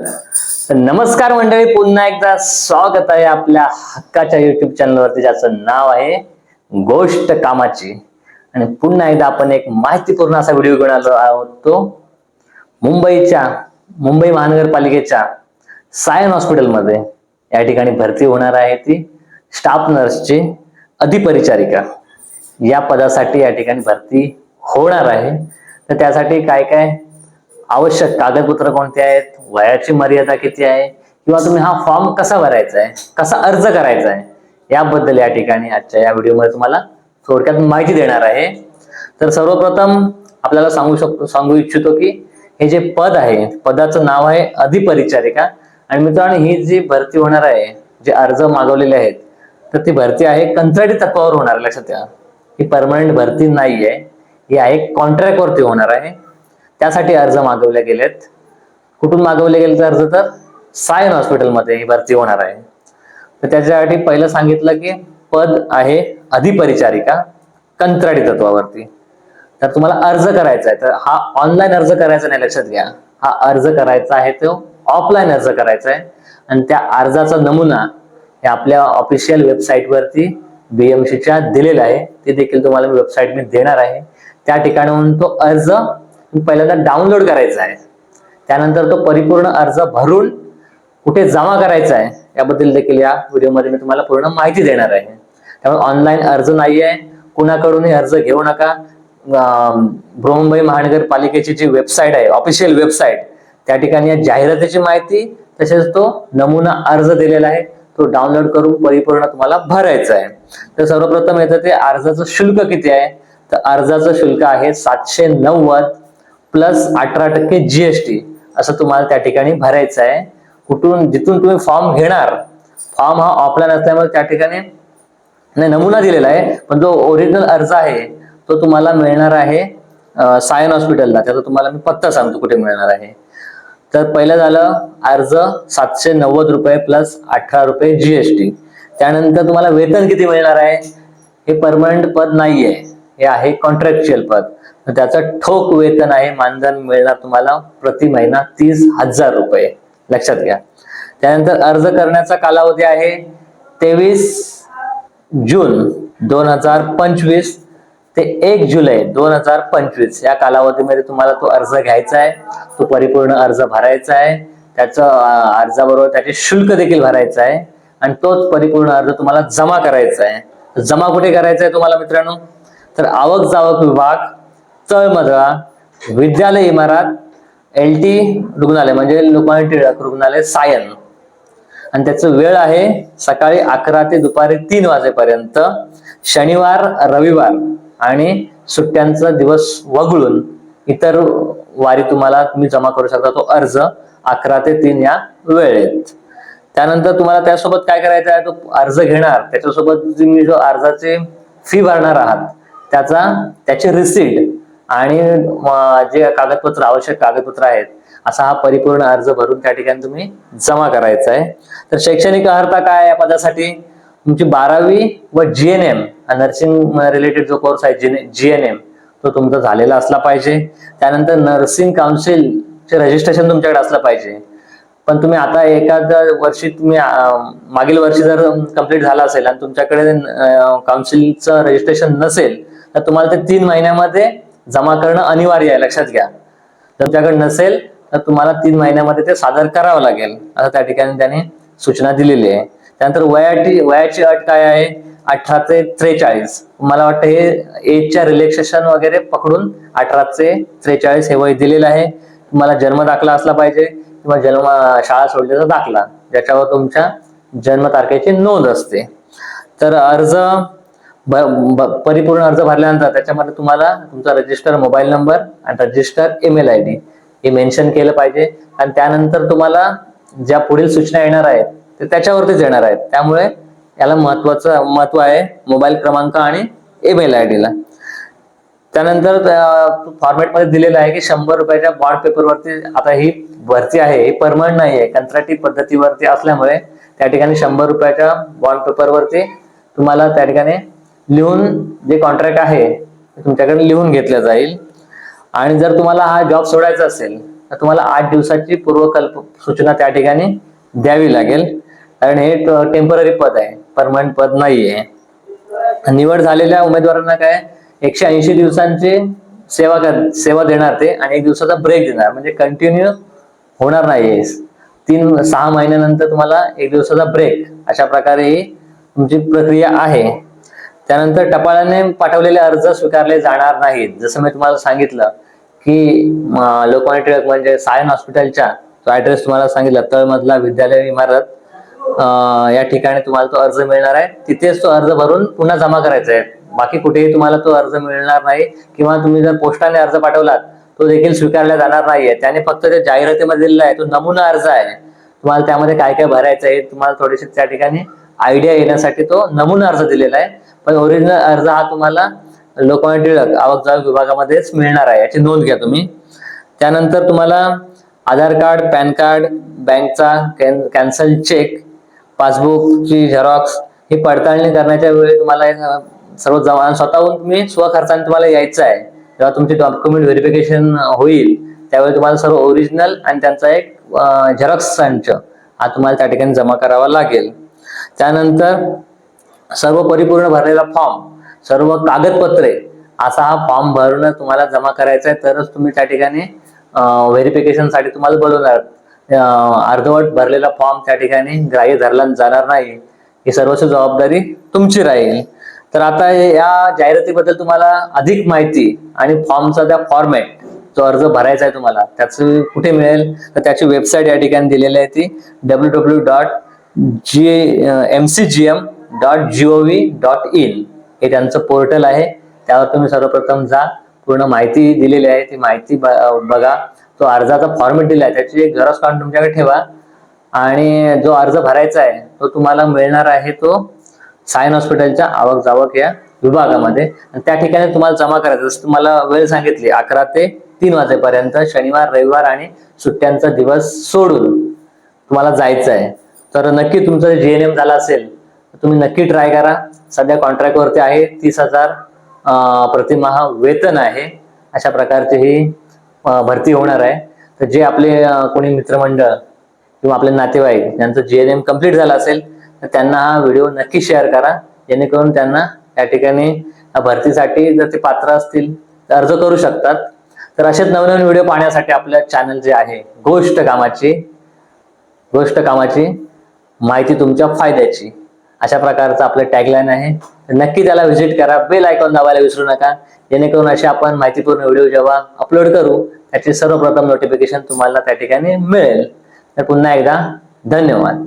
नमस्कार मंडळी पुन्हा एकदा स्वागत आहे आपल्या हक्काच्या युट्यूब चॅनलवरती ज्याचं नाव आहे गोष्ट कामाची. आणि पुन्हा एकदा आपण एक माहितीपूर्ण असा व्हिडिओ घेऊन आलो आहोत तो मुंबईच्या मुंबई महानगरपालिकेच्या सायन हॉस्पिटलमध्ये. या ठिकाणी भरती होणार आहे ती स्टाफ नर्सची अधिपरिचारिका. या पदासाठी या ठिकाणी भरती होणार आहे. तर त्यासाठी काय काय आवश्यक कागदपत्र कोणते आहेत? वयाची मर्यादा किती आहे? किंवा तुम्ही हा फॉर्म कसा भरायचा आहे? कसा अर्ज करायचा आहे? याबद्दल या ठिकाणी आजच्या या व्हिडिओमध्ये तुम्हाला थोडक्यात माहिती देणार आहे. तर सर्वप्रथम आपल्याला सांगू शकतो सांगू इच्छितो की हे जे पद आहे पदाचं नाव आहे अधिपरिचारिका. आणि मित्रांनो ही जी भरती होणार आहे जे अर्ज मागवलेले आहेत तर ती भरती आहे कंत्राटी तत्वावर होणार आहे, लक्षात घ्या ही परमनंट भरती नाही आहे ही आहे कॉन्ट्रॅक्टवरती होणार आहे. त्यासाठी अर्ज मागवले गेलेत. कुठून मागवले गेले अर्ज तर? सायन हॉस्पिटलमध्ये ही भरती होणार आहे. तर त्याच्यासाठी पहिलं सांगितलं की पद आहे अधिपरिचारिका कंत्राटी तत्वावरती. तर तुम्हाला अर्ज करायचा आहे. तर हा ऑनलाईन अर्ज करायचा नाही लक्षात घ्या. हा अर्ज करायचा आहे तो ऑफलाईन अर्ज करायचा आहे. आणि त्या अर्जाचा नमुना हे आपल्या ऑफिशियल वेबसाईटवरती बीएमसीच्या दिलेला आहे. ते देखील तुम्हाला मी वेबसाईट मी देणार आहे. त्या ठिकाणाहून तो अर्ज पहिल्यांदा डाउनलोड करायचा आहे. त्यानंतर तो परिपूर्ण अर्ज भरून कुठे जमा करायचा आहे याबद्दल देखील या व्हिडिओमध्ये मी तुम्हाला पूर्ण माहिती देणार आहे. त्यामुळे ऑनलाईन अर्ज नाही आहे कुणाकडूनही अर्ज घेऊ नका. बृहमुंबई महानगरपालिकेची जी वेबसाईट आहे ऑफिशियल वेबसाईट त्या ठिकाणी या जाहिरातीची माहिती तसेच तो नमुना अर्ज दिलेला आहे. तो डाउनलोड करून परिपूर्ण तुम्हाला भरायचा आहे. तर सर्वप्रथम येतं ते अर्जाचं शुल्क किती आहे? तर अर्जाचं शुल्क आहे सातशे नव्वद. प्लस अठरा टक्के जीएसटी असं तुम्हाला त्या ठिकाणी भरायचं आहे. कुठून जिथून तुम्ही फॉर्म घेणार फॉर्म हा ऑफलाईन असल्यामुळे त्या ठिकाणी नाही नमुना दिलेला आहे पण जो ओरिजिनल अर्ज आहे तो तुम्हाला मिळणार आहे सायन हॉस्पिटलला. त्याचा तुम्हाला मी पत्ता सांगतो कुठे मिळणार आहे. तर पहिलं झालं अर्ज सातशे नव्वद रुपये प्लस अठरा रुपये जीएसटी त्यानंतर तुम्हाला वेतन किती मिळणार आहे? हे परमनंट पद नाही आहे हे आहे कॉन्ट्रॅक्च्युअल पद. त्याचं ठोक वेतन आहे मानधन मिळणार तुम्हाला प्रति महिना तीस हजार रुपये. लक्षात घ्या. त्यानंतर अर्ज करण्याचा कालावधी आहे तेवीस जून दोन हजार पंचवीस ते एक जुलै दोन हजार पंचवीस. या कालावधीमध्ये तुम्हाला तो अर्ज घ्यायचा आहे. तो परिपूर्ण अर्ज भरायचा आहे. त्याचं अर्जाबरोबर त्याचे शुल्क देखील भरायचं आहे. आणि तोच परिपूर्ण अर्ज तुम्हाला जमा करायचा आहे. जमा कुठे करायचा आहे तुम्हाला मित्रांनो? तर आवक जावक विभाग तळमदळा विद्यालय इमारत एल टी रुग्णालय म्हणजे लोकमान्य टिळक रुग्णालय सायन. आणि त्याचं वेळ आहे सकाळी अकरा ते दुपारी तीन वाजेपर्यंत. शनिवार रविवार आणि सुट्ट्यांचा दिवस वगळून इतर वारी तुम्हाला तुम्ही जमा करू शकता तो अर्ज अकरा ते तीन या वेळेत. त्यानंतर तुम्हाला त्यासोबत काय करायचं आहे तो अर्ज घेणार. त्याच्यासोबत तुम्ही जो अर्जाचे फी भरणार आहात त्याचा त्याची रिसीट आणि जे कागदपत्र आवश्यक कागदपत्र आहेत असा हा परिपूर्ण अर्ज भरून त्या ठिकाणी तुम्ही जमा करायचा आहे. तर शैक्षणिक अर्हता काय या पदासाठी? तुमची बारावी व जीएनएम नर्सिंग रिलेटेड जो कोर्स आहे जीएनएम तो तुमचा झालेला असला पाहिजे. त्यानंतर नर्सिंग काउन्सिलचे रजिस्ट्रेशन तुमच्याकडे असलं पाहिजे. पण तुम्ही आता एखाद्या वर्षी तुम्ही मागील वर्षी जर कंप्लीट झाला असेल आणि तुमच्याकडे काउन्सिलचं रजिस्ट्रेशन नसेल तर तुम्हाला ते तीन महिन्यामध्ये जमा करणं अनिवार्य आहे लक्षात घ्या. जर तुमच्याकडे नसेल तर तुम्हाला तीन महिन्यामध्ये ते सादर करावं लागेल. असं त्या ठिकाणी त्याने सूचना दिलेली आहे. त्यानंतर वयाची वयाची अट काय आहे? अठरा ते त्रेचाळीस. मला वाटतं हे एजच्या रिलॅक्सेशन वगैरे पकडून अठरा ते त्रेचाळीस हे वय दिलेलं आहे. तुम्हाला जन्म दाखला असला पाहिजे किंवा जन्म शाळा सोडलेला दाखला ज्याच्यावर तुमच्या जन्म तारखेची नोंद असते. तर अर्ज परिपूर्ण अर्ज भरल्यानंतर त्याच्यामध्ये तुम्हाला तुमचा रजिस्टर मोबाईल नंबर आणि रजिस्टर ईमेल आय डी हे मेन्शन केलं पाहिजे. आणि त्यानंतर तुम्हाला ज्या पुढील सूचना येणार आहेत ते त्याच्यावरतीच येणार आहेत. त्यामुळे याला महत्वाचं महत्त्व आहे मोबाईल क्रमांक आणि ईमेल आय डीला त्यानंतर फॉर्मॅटमध्ये दिलेलं आहे की शंभर रुपयाच्या बॉन्ड पेपरवरती आता ही भरती आहे ही परमनंट नाही आहे. कंत्राटी पद्धतीवरती असल्यामुळे त्या ठिकाणी शंभर रुपयाच्या बॉन्ड पेपरवरती तुम्हाला त्या ठिकाणी लिहून जे कॉन्ट्रॅक्ट आहे तुमच्याकडे लिहून घेतलं जाईल. आणि जर तुम्हाला हा जॉब सोडायचा असेल तर तुम्हाला आठ दिवसाची पूर्वकल्प सूचना त्या ठिकाणी द्यावी लागेल. कारण हे टेंपररी पद आहे परमनंट पद नाही आहे निवड झालेल्या उमेदवारांना काय एकशे ऐंशी दिवसांची सेवा कर सेवा देणार ते आणि एक दिवसाचा ब्रेक देणार. म्हणजे कंटिन्यू होणार नाही तीन सहा महिन्यानंतर तुम्हाला एक दिवसाचा ब्रेक अशा प्रकारे ही तुमची प्रक्रिया आहे. त्यानंतर टपालाने पाठवलेले अर्ज स्वीकारले जाणार नाहीत. जसं मी तुम्हाला सांगितलं की लोकमान्य टिळक म्हणजे सायन हॉस्पिटलच्या तो ऍड्रेस तुम्हाला सांगितला तळमधला विद्यालय इमारत या ठिकाणी तुम्हाला तो अर्ज मिळणार आहे. तिथेच तो अर्ज भरून पुन्हा जमा करायचा आहे. बाकी कुठेही तुम्हाला तो अर्ज मिळणार नाही किंवा तुम्ही जर पोस्टाने अर्ज पाठवलात तो देखील स्वीकारला जाणार नाहीये. त्याने फक्त जे जाहिरातीमध्ये दिलेला आहे तो नमुना अर्ज आहे. तुम्हाला त्यामध्ये काय काय भरायचं आहे तुम्हाला थोडीशी त्या ठिकाणी आयडिया येण्यासाठी तो नमुना अर्ज दिलेला आहे. पण ओरिजिनल अर्ज हा तुम्हाला लोकमान्य टिळक आवक जावक विभागामध्येच मिळणार आहे याची नोंद घ्या तुम्ही. त्यानंतर तुम्हाला आधार कार्ड पॅन कार्ड बँकचा कॅन्सल चेक पासबुकची झेरॉक्स ही पडताळणी करण्याच्या वेळी तुम्हाला सर्व जमा स्वतःहून तुम्ही स्वखर्चाने तुम्हाला यायचं आहे. जेव्हा तुमची डॉक्युमेंट व्हेरिफिकेशन होईल त्यावेळी तुम्हाला सर्व ओरिजिनल आणि त्यांचा एक झेरॉक्स संच हा तुम्हाला त्या ठिकाणी जमा करावा लागेल. त्यानंतर सर्व परिपूर्ण भरलेला फॉर्म सर्व कागदपत्रे असा हा फॉर्म भरून तुम्हाला जमा करायचा आहे तरच तुम्ही त्या ठिकाणी व्हेरिफिकेशनसाठी तुम्हाला बोलवणार. अर्धवट भरलेला फॉर्म त्या ठिकाणी ग्राह्य धरला जाणार नाही. ही सर्वस्व जबाबदारी तुमची राहील. तर आता या जाहिरातीबद्दल तुम्हाला अधिक माहिती आणि फॉर्मचा त्या फॉर्मॅट जो अर्ज भरायचा आहे तुम्हाला त्याचं कुठे मिळेल? तर त्याची वेबसाईट या ठिकाणी दिलेली आहे ती W W dot G M C G M dot G O V dot in हे त्यांचं पोर्टल आहे. त्यावर तुम्ही सर्वप्रथम जा. पूर्ण माहिती दिलेली आहे. ती माहिती ब- बघा. तो अर्जाचा फॉर्मेट दिला आहे. त्याची एक झेरॉक्स काढून तुमच्याकडे ठेवा. आणि जो अर्ज भरायचा आहे तो तुम्हाला मिळणार आहे तो सायन हॉस्पिटलच्या आवक जावक या विभागामध्ये. त्या ठिकाणी तुम्हाला जमा करायचं. जसं तुम्हाला वेळ सांगितली अकरा ते तीन वाजेपर्यंत शनिवार रविवार आणि सुट्ट्यांचा दिवस सोडून तुम्हाला जायचं आहे. तर नक्की तुमचं जे एन एम झालं असेल तर तुम्ही नक्की ट्राय करा. सध्या कॉन्ट्रॅक्ट वरती आहे तीस हजार प्रतिमहा वेतन आहे. अशा प्रकारची ही भरती होणार आहे. तर जे आपले कोणी मित्रमंडळ किंवा आपले नातेवाईक ज्यांचं जी एन एम कंप्लीट झालं असेल तर त्यांना हा व्हिडिओ नक्की शेअर करा. जेणेकरून त्यांना या ठिकाणी भरतीसाठी जर ते पात्र असतील तर अर्ज करू शकतात. तर असेच नवनवीन व्हिडिओ पाहण्यासाठी आपलं चॅनल जे आहे गोष्ट कामाची गोष्ट कामाची माहिती तुमच्या फायद्याची. अशा प्रकारचं आपलं टॅगलाईन आहे. तर नक्की त्याला व्हिजिट करा. बेल आयकॉन दाबायला विसरू नका. जेणेकरून असे आपण माहितीपूर्ण व्हिडिओ जेव्हा अपलोड करू त्याचे सर्वप्रथम नोटिफिकेशन तुम्हाला त्या ठिकाणी मिळेल. तर पुन्हा एकदा धन्यवाद.